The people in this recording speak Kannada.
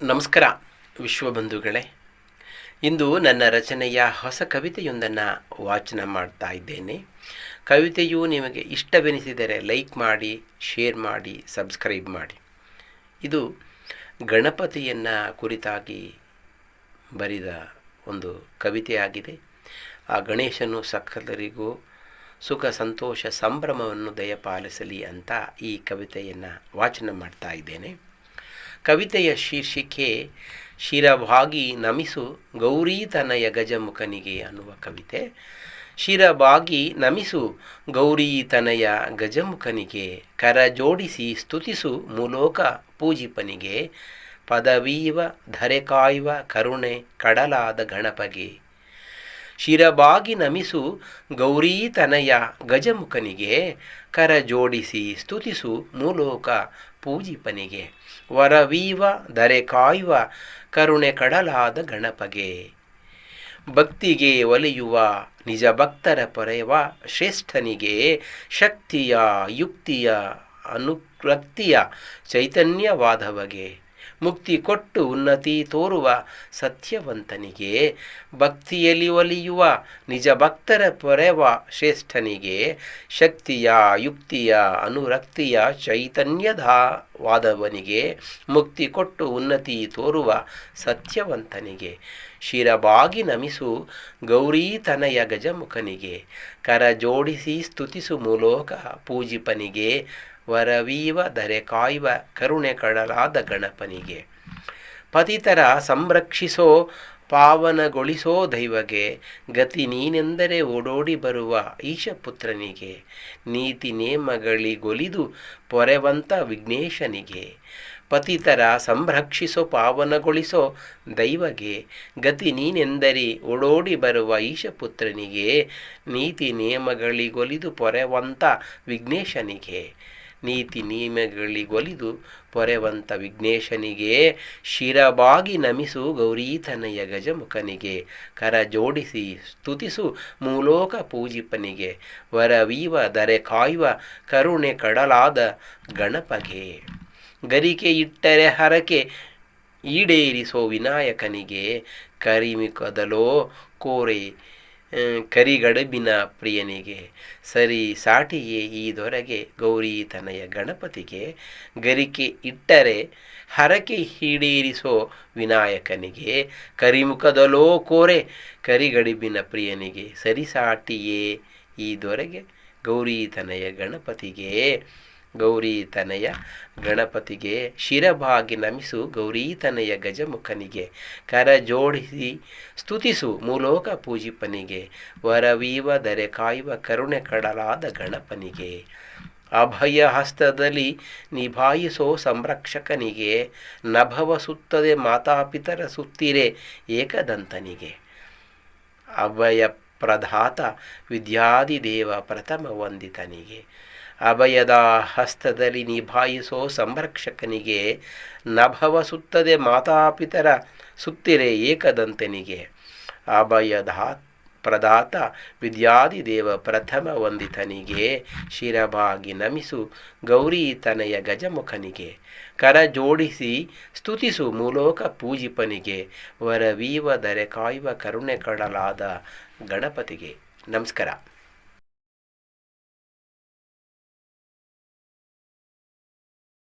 ನಮಸ್ಕಾರ ವಿಶ್ವಬಂಧುಗಳೇ ಇಂದು ನನ್ನ ರಚನೆಯ ಹೊಸ ಕವಿತೆಯೊಂದನ್ನು ವಾಚನ ಮಾಡ್ತಾ ಇದ್ದೇನೆ. ಕವಿತೆಯು ನಿಮಗೆ ಇಷ್ಟವೆನಿಸಿದರೆ ಲೈಕ್ ಮಾಡಿ, ಶೇರ್ ಮಾಡಿ, ಸಬ್ಸ್ಕ್ರೈಬ್ ಮಾಡಿ. ಇದು ಗಣಪತಿಯನ್ನು ಕುರಿತಾಗಿ ಬರೆದ ಒಂದು ಕವಿತೆಯಾಗಿದೆ. ಆ ಗಣೇಶನು ಸಕಲರಿಗೂ ಸುಖ, ಸಂತೋಷ, ಸಂಭ್ರಮವನ್ನು ದಯಪಾಲಿಸಲಿ ಅಂತ ಈ ಕವಿತೆಯನ್ನು ವಾಚನ ಮಾಡ್ತಾ ಇದ್ದೇನೆ. ಕವಿತೆಯ ಶೀರ್ಷಿಕೆ ಶಿರಭಾಗಿ ನಮಿಸು ಗೌರೀತನಯ ಗಜಮುಖನಿಗೆ ಅನ್ನುವ ಕವಿತೆ. ಶಿರಭಾಗಿ ನಮಿಸು ಗೌರೀತನಯ ಗಜಮುಖನಿಗೆ ಕರ ಜೋಡಿಸಿ ಸ್ತುತಿಸು ಮೂಲೋಕ ಪೂಜಿಪನಿಗೆ. ಪದವೀವ ಧರೆ ಕಾಯುವ ಕರುಣೆ ಕಡಲಾದ ಗಣಪಗೆ ಶಿರಬಾಗಿ ನಮಿಸು ಗೌರೀತನಯ ಗಜಮುಖನಿಗೆ, ಕರ ಜೋಡಿಸಿ ಸ್ತುತಿಸು ಮೂಲೋಕ ಪೂಜಿಪನಿಗೆ. ವರವೀವ ದರೆ ಕಾಯುವ ಕರುಣೆ ಕಡಲಾದ ಗಣಪಗೆ. ಭಕ್ತಿಗೆ ಒಲಿಯುವ ನಿಜ ಭಕ್ತರ ಪೊರೆಯುವ ಶ್ರೇಷ್ಠನಿಗೆ, ಶಕ್ತಿಯ ಯುಕ್ತಿಯ ಅನುರಕ್ತಿಯ ಚೈತನ್ಯವಾದವಗೆ ಮುಕ್ತಿ ಕೊಟ್ಟು ಉನ್ನತಿ ತೋರುವ ಸತ್ಯವಂತನಿಗೆ, ಭಕ್ತಿಯಲ್ಲಿ ಒಲಿಯುವ ನಿಜ ಭಕ್ತರ ಪೊರೆವ ಶ್ರೇಷ್ಠನಿಗೆ, ಶಕ್ತಿಯ, ಯುಕ್ತಿಯ, ಅನುರಕ್ತಿಯ ಚೈತನ್ಯದ ವಾದವನಿಗೆ ಮುಕ್ತಿ ಕೊಟ್ಟು ಉನ್ನತಿ ತೋರುವ ಸತ್ಯವಂತನಿಗೆ. ಶಿರಬಾಗಿ ನಮಿಸು ಗೌರೀತನಯ ಗಜಮುಖನಿಗೆ. ಕರ ಜೋಡಿಸಿ ಸ್ತುತಿಸು ಮೂಲೋಕ ಪೂಜಿಪನಿಗೆ. ವರವೀವ ದರೆ ಕಾಯುವ ಕರುಣೆ ಕಡಲಾದ ಗಣಪನಿಗೆ. ಪತಿತರ ಸಂರಕ್ಷಿಸೋ, ಪಾವನಗೊಳಿಸೋ ದೈವಗೆ. ಗತಿ ನೀನೆಂದರೆ ಓಡೋಡಿ ಬರುವ ಈಶಪುತ್ರನಿಗೆ. ನೀತಿ ನೇಮಗಳಿಗೊಲಿದು ಪೊರೆವಂತ ವಿಘ್ನೇಶನಿಗೆ. ಪತಿತರ ಸಂರಕ್ಷಿಸೋ, ಪಾವನಗೊಳಿಸೋ ದೈವಗೆ ಗತಿ ನೀನೆಂದರಿ ಓಡೋಡಿ ಬರುವ ಈಶಪುತ್ರನಿಗೆ ನೀತಿ ನಿಯಮಗಳಿಗೊಲಿದು ಪೊರೆವಂತ ವಿಘ್ನೇಶನಿಗೆ. ನೀತಿ ನಿಯಮಗಳಿಗೊಲಿದು ಪೊರೆವಂತ ವಿಘ್ನೇಶನಿಗೆ ಶಿರಬಾಗಿ ನಮಿಸು ಗೌರೀತನಯ ಗಜಮುಖನಿಗೆ. ಕರ ಜೋಡಿಸಿ ಸ್ತುತಿಸು ಮೂಲೋಕ ಪೂಜಿಪನಿಗೆ. ವರವೀವ ದರೆ ಕಾಯುವ ಕರುಣೆ ಕಡಲಾದ ಗಣಪಗೆ. ಗರಿಕೆ ಇಟ್ಟರೆ ಹರಕೆ ಈಡೇರಿಸೋ ವಿನಾಯಕನಿಗೆ ಕರಿಮಿಕದಲೋ ಕೋರೆ ಕರಿಗಡಬಿನ ಪ್ರಿಯನಿಗೆ. ಸರಿ, ಸಾಟಿಯೇ ಈ ದೊರೆಗೆ ಗೌರೀತನಯ ಗಣಪತಿಗೆ. ಗರಿಕೆ ಇಟ್ಟರೆ ಹರಕೆ ಈಡೇರಿಸೋ ವಿನಾಯಕನಿಗೆ. ಕರಿಮುಖದಲೋ ಕೋರೆ, ಕರಿಗಡಿಬಿನ ಪ್ರಿಯನಿಗೆ. ಸರಿಸಾಟಿಯೇ ಈ ದೊರೆಗೆ ಗೌರೀತನಯ ಗಣಪತಿಗೆ. ಗೌರೀತನಯ ಗಣಪತಿಗೆ ಶಿರಭಾಗಿ ನಮಿಸು ಗೌರೀತನಯ ಗಜಮುಖನಿಗೆ ಕರ ಜೋಡಿಸಿ ಸ್ತುತಿಸು ಮೂಲೋಕ ಪೂಜಿಪನಿಗೆ. ವರವೀವ ದರೆ ಕಾಯುವ ಕರುಣೆ ಕಡಲಾದ ಗಣಪನಿಗೆ. ಅಭಯ ಹಸ್ತದಲ್ಲಿ ನಿಭಾಯಿಸೋ ಸಂರಕ್ಷಕನಿಗೆ. ನಭವ ಸುತ್ತದೆ ಮಾತಾಪಿತರ ಸುತ್ತಿರೆ ಏಕದಂತನಿಗೆ. ಅಭಯ ಪ್ರಧಾತ ವಿದ್ಯಾದಿದೇವ ಪ್ರಥಮ ವಂದಿತನಿಗೆ. ಅಭಯದ ಹಸ್ತದಲ್ಲಿ ನಿಭಾಯಿಸೋ ಸಂರಕ್ಷಕನಿಗೆ ನಭವ ಸುತ್ತದೆ ಮಾತಾಪಿತರ ಸುತ್ತಿರೆ ಏಕದಂತನಿಗೆ. ಅಭಯದ ಪ್ರದಾತ ವಿದ್ಯಾದಿದೇವ ಪ್ರಥಮ ವಂದಿತನಿಗೆ ಶಿರಭಾಗಿ ನಮಿಸು ಗೌರೀತನಯ ಗಜಮುಖನಿಗೆ. ಕರ ಜೋಡಿಸಿ ಸ್ತುತಿಸು ಮೂಲೋಕ ಪೂಜಿಪನಿಗೆ. ವರವೀವ ದರೆ ಕಾಯುವ ಕರುಣೆ ಕಡಲಾದ ಗಣಪತಿಗೆ. ನಮಸ್ಕಾರ.